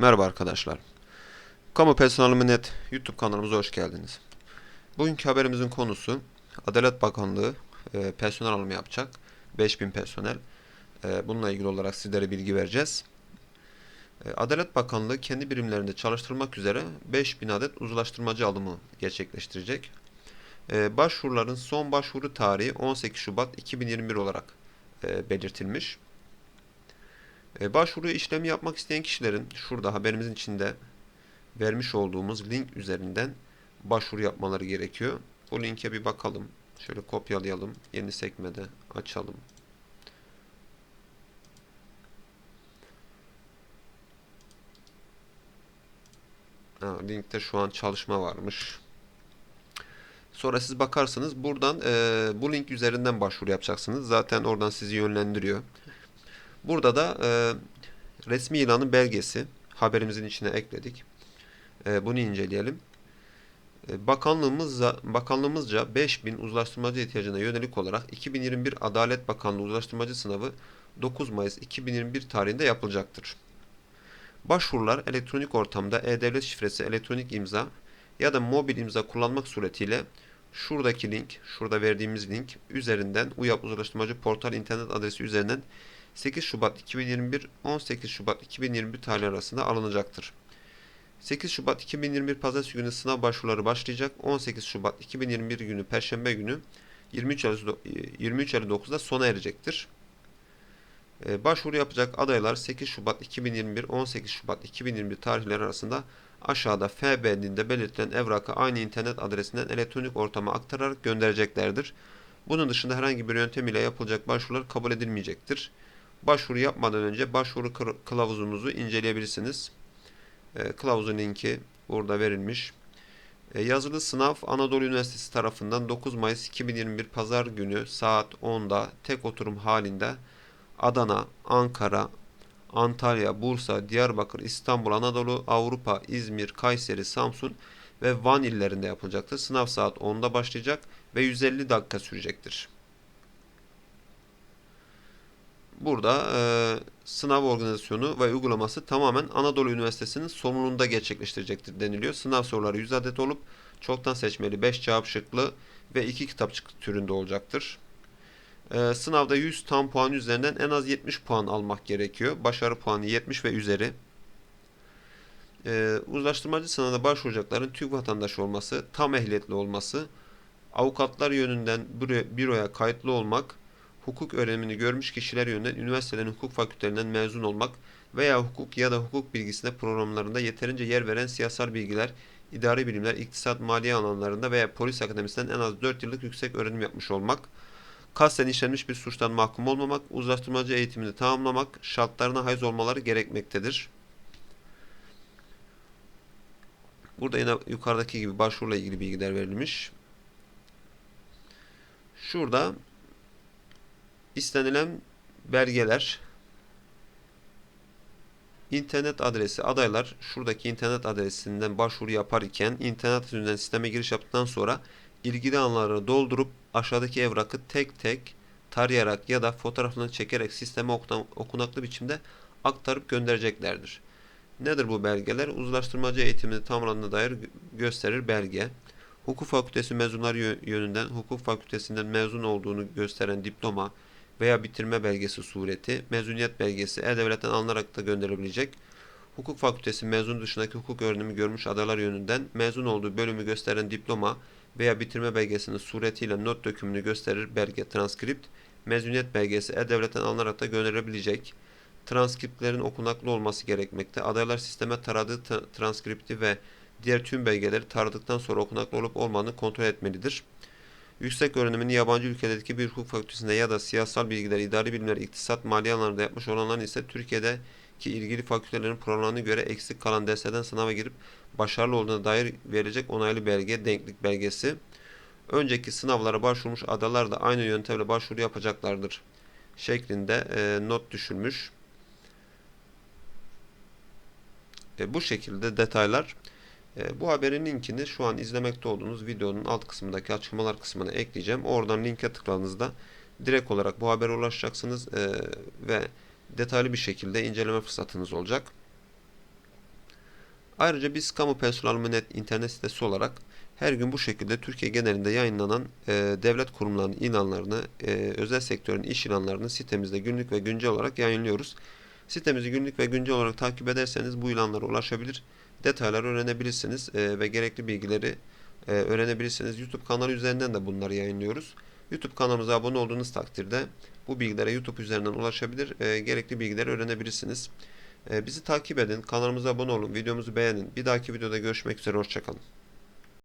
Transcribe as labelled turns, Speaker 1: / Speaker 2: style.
Speaker 1: Merhaba arkadaşlar. Kamu Personeli Net YouTube kanalımıza hoş geldiniz. Bugünkü haberimizin konusu Adalet Bakanlığı e, personel alımı yapacak. 5000 personel. E, bununla ilgili olarak sizlere bilgi vereceğiz. E, Adalet Bakanlığı kendi birimlerinde çalıştırmak üzere 5000 adet uzlaştırmacı alımı gerçekleştirecek. E, başvuruların son başvuru tarihi 18 Şubat 2021 olarak e, belirtilmiş. E, başvuru işlemi yapmak isteyen kişilerin şurada haberimizin içinde vermiş olduğumuz link üzerinden başvuru yapmaları gerekiyor. Bu linke bir bakalım. Şöyle kopyalayalım. Yeni sekmede açalım. Ha, linkte şu an çalışma varmış. Sonra siz bakarsınız buradan e, bu link üzerinden başvuru yapacaksınız. Zaten oradan sizi yönlendiriyor. Burada da e, resmi ilanın belgesi haberimizin içine ekledik. E, bunu inceleyelim. E, bakanlığımızca, bakanlığımızca 5000 uzlaştırmacı ihtiyacına yönelik olarak 2021 Adalet Bakanlığı uzlaştırmacı sınavı 9 Mayıs 2021 tarihinde yapılacaktır. Başvurular elektronik ortamda e-devlet şifresi, elektronik imza ya da mobil imza kullanmak suretiyle şuradaki link, şurada verdiğimiz link üzerinden UYAP Uzlaştırmacı Portal internet adresi üzerinden 8 Şubat 2021 18 Şubat 2021 tarih arasında alınacaktır. 8 Şubat 2021 Pazartesi günü sınav başvuruları başlayacak. 18 Şubat 2021 günü Perşembe günü 23.59'da sona erecektir. Ee, başvuru yapacak adaylar 8 Şubat 2021 18 Şubat 2021 tarihleri arasında aşağıda F bendinde belirtilen evrakı aynı internet adresinden elektronik ortama aktararak göndereceklerdir. Bunun dışında herhangi bir yöntem ile yapılacak başvurular kabul edilmeyecektir. Başvuru yapmadan önce başvuru kılavuzumuzu inceleyebilirsiniz. E, kılavuzun linki burada verilmiş. E, yazılı sınav Anadolu Üniversitesi tarafından 9 Mayıs 2021 Pazar günü saat 10'da tek oturum halinde Adana, Ankara, Antalya, Bursa, Diyarbakır, İstanbul, Anadolu, Avrupa, İzmir, Kayseri, Samsun ve Van illerinde yapılacaktır. Sınav saat 10'da başlayacak ve 150 dakika sürecektir. Burada e, sınav organizasyonu ve uygulaması tamamen Anadolu Üniversitesi'nin sorumluluğunda gerçekleştirecektir deniliyor. Sınav soruları 100 adet olup çoktan seçmeli 5 cevap şıklı ve 2 kitapçık türünde olacaktır. Ee, sınavda 100 tam puan üzerinden en az 70 puan almak gerekiyor. Başarı puanı 70 ve üzeri. Ee, uzlaştırmacı sınavda başvuracakların Türk vatandaşı olması, tam ehliyetli olması, avukatlar yönünden büroya kayıtlı olmak, hukuk öğrenimini görmüş kişiler yönünden üniversitelerin hukuk fakültelerinden mezun olmak veya hukuk ya da hukuk bilgisinde programlarında yeterince yer veren siyasal bilgiler, idari bilimler, iktisat, maliye alanlarında veya polis akademisinden en az 4 yıllık yüksek öğrenim yapmış olmak, kasten işlenmiş bir suçtan mahkum olmamak, uzlaştırmacı eğitimini tamamlamak, şartlarına haiz olmaları gerekmektedir. Burada yine yukarıdaki gibi başvuruyla ilgili bilgiler verilmiş. Şurada istenilen belgeler internet adresi adaylar şuradaki internet adresinden başvuru yapar iken internet üzerinden sisteme giriş yaptıktan sonra ilgili anları doldurup aşağıdaki evrakı tek tek tarayarak ya da fotoğrafını çekerek sisteme okunaklı biçimde aktarıp göndereceklerdir. Nedir bu belgeler? Uzlaştırmacı eğitimini tamamlandığına dair gösterir belge. Hukuk fakültesi mezunları yönünden hukuk fakültesinden mezun olduğunu gösteren diploma, veya bitirme belgesi sureti, mezuniyet belgesi e-devletten alınarak da gönderilebilecek. Hukuk fakültesi mezun dışındaki hukuk öğrenimi görmüş adalar yönünden mezun olduğu bölümü gösteren diploma veya bitirme belgesinin suretiyle not dökümünü gösterir belge transkript, mezuniyet belgesi e-devletten alınarak da gönderilebilecek. Transkriptlerin okunaklı olması gerekmekte. Adaylar sisteme taradığı transkripti ve diğer tüm belgeleri taradıktan sonra okunaklı olup olmadığını kontrol etmelidir. Yüksek öğrenimini yabancı ülkelerdeki bir hukuk fakültesinde ya da siyasal bilgiler, idari bilimler, iktisat, mali alanlarda yapmış olanların ise Türkiye'deki ilgili fakültelerin programlarına göre eksik kalan derslerden sınava girip başarılı olduğuna dair verecek onaylı belge, denklik belgesi. Önceki sınavlara başvurmuş adalar da aynı yöntemle başvuru yapacaklardır şeklinde e, not düşürmüş. E, bu şekilde detaylar bu haberin linkini şu an izlemekte olduğunuz videonun alt kısmındaki açıklamalar kısmına ekleyeceğim. Oradan linke tıkladığınızda direkt olarak bu habere ulaşacaksınız e, ve detaylı bir şekilde inceleme fırsatınız olacak. Ayrıca biz Kamu Personel Net internet sitesi olarak her gün bu şekilde Türkiye genelinde yayınlanan e, devlet kurumlarının ilanlarını, e, özel sektörün iş ilanlarını sitemizde günlük ve güncel olarak yayınlıyoruz. Sitemizi günlük ve güncel olarak takip ederseniz bu ilanlara ulaşabilir, detayları öğrenebilirsiniz e, ve gerekli bilgileri e, öğrenebilirsiniz. YouTube kanalı üzerinden de bunları yayınlıyoruz. YouTube kanalımıza abone olduğunuz takdirde bu bilgilere YouTube üzerinden ulaşabilir, e, gerekli bilgileri öğrenebilirsiniz. Bizi takip edin, kanalımıza abone olun, videomuzu beğenin. Bir dahaki videoda görüşmek üzere, hoşçakalın.